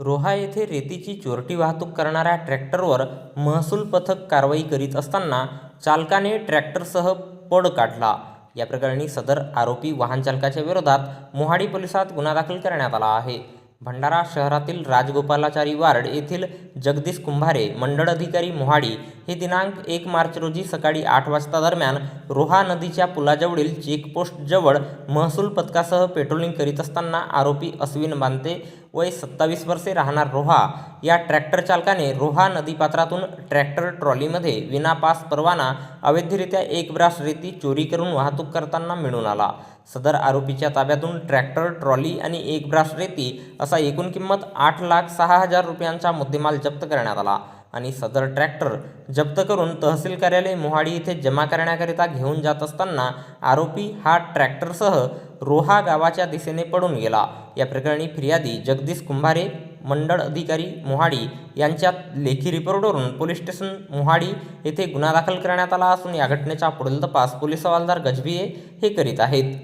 रोहा येथे रेतीची चोरटी वाहतूक करणाऱ्या ट्रॅक्टरवर महसूल पथक कारवाई करीत असताना चालकाने ट्रॅक्टरसह पड काढला. या प्रकरणी सदर आरोपी वाहन चालकाच्या विरोधात मोहाडी पोलिसात गुन्हा दाखल करण्यात आला आहे. भंडारा शहरातील राजगोपालाचारी वार्ड येथील जगदीश कुंभारे मंडळ अधिकारी मोहाडी हे दिनांक एक मार्च रोजी सकाळी आठ वाजता दरम्यान रोहा नदीच्या पुलाजवळील चेकपोस्टजवळ महसूल पथकासह पेट्रोलिंग करीत असताना आरोपी अश्विन बांते वय सत्तावीस वर्षे राहणार रोहा. या ट्रॅक्टर चालकाने रोहा नदीपात्रातून ट्रॅक्टर ट्रॉलीमध्ये विना पास परवाना अवैधरित्या एक ब्रास रेती चोरी करून वाहतूक करताना मिळून आला. सदर आरोपीच्या ताब्यातून ट्रॅक्टर ट्रॉली आणि एक ब्रास रेती असा एकूण किंमत आठ लाख सहा हजार रुपयांचा मुद्देमाल जप्त करण्यात आला. आणि सदर ट्रॅक्टर जप्त करून तहसील कार्यालय मोहाडी येथे जमा करण्याकरिता घेऊन जात असताना आरोपी हा ट्रॅक्टरसह रोहा गावाच्या दिशेने पडून गेला. या प्रकरणी फिर्यादी जगदीश कुंभारे मंडळ अधिकारी मोहाडी यांच्या लेखी रिपोर्टवरून पोलीस स्टेशन मोहाडी येथे गुन्हा दाखल करण्यात आला असून या घटनेचा पुढील तपास पोलीस हवालदार गजभिये हे करीत आहेत.